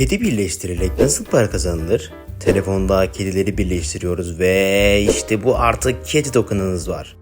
Kedi birleştirerek nasıl para kazanılır? Telefonda kedileri birleştiriyoruz ve işte bu artık kedi token'ınız var.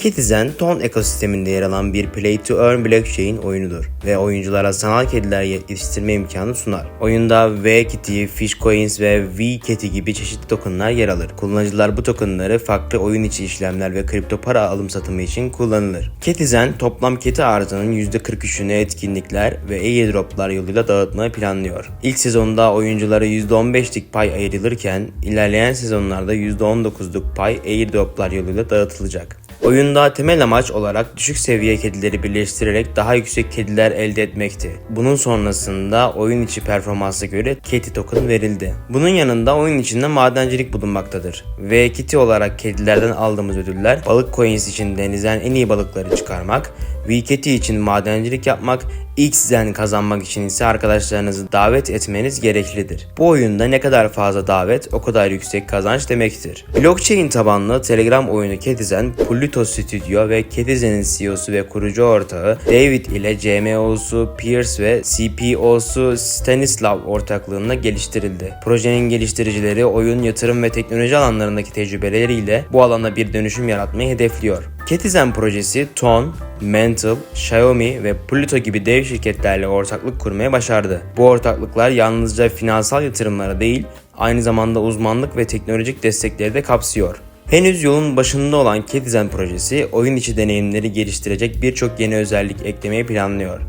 Ketizen ton ekosisteminde yer alan bir Play to Earn blockchain oyunudur ve oyunculara sanal kediler yetiştirme imkanı sunar. Oyunda V-Kitty, Fishcoins ve V-Kitty gibi çeşitli tokenlar yer alır. Kullanıcılar bu tokenları farklı oyun içi işlemler ve kripto para alım satımı için kullanılır. Ketizen toplam keti arzının %43'ünü etkinlikler ve airdroplar yoluyla dağıtmayı planlıyor. İlk sezonda oyunculara %15'lik pay ayrılırken ilerleyen sezonlarda %19'luk pay airdroplar yoluyla dağıtılacak. Oyunda temel amaç olarak düşük seviye kedileri birleştirerek daha yüksek kediler elde etmekti. Bunun sonrasında oyun içi performansa göre Kitty token verildi. Bunun yanında oyun içinde madencilik bulunmaktadır. Ve Kitty olarak kedilerden aldığımız ödüller balık coins için denizden en iyi balıkları çıkarmak, V-Kitty için madencilik yapmak, X'den kazanmak için ise arkadaşlarınızı davet etmeniz gereklidir. Bu oyunda ne kadar fazla davet o kadar yüksek kazanç demektir. Blockchain tabanlı Telegram oyunu Ketizen, Pluto Studio ve Ketizen'in CEO'su ve kurucu ortağı David ile CMO'su Pierce ve CPO'su Stanislav ortaklığında geliştirildi. Projenin geliştiricileri oyun, yatırım ve teknoloji alanlarındaki tecrübeleriyle bu alana bir dönüşüm yaratmayı hedefliyor. Ketizen projesi Ton, Mental, Xiaomi ve Pluto gibi dev şirketlerle ortaklık kurmaya başardı. Bu ortaklıklar yalnızca finansal yatırımlara değil, aynı zamanda uzmanlık ve teknolojik destekleri de kapsıyor. Henüz yolun başında olan Ketizen projesi oyun içi deneyimleri geliştirecek birçok yeni özellik eklemeyi planlıyor.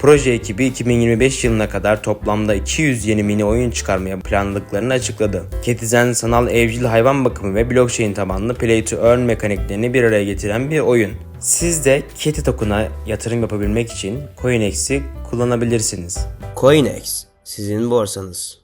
Proje ekibi 2025 yılına kadar toplamda 200 yeni mini oyun çıkarmaya planladıklarını açıkladı. Ketizen sanal evcil hayvan bakımı ve blockchain tabanlı play to earn mekaniklerini bir araya getiren bir oyun. Siz de Keti Token'a yatırım yapabilmek için CoinEx'i kullanabilirsiniz. CoinEx, sizin borsanız.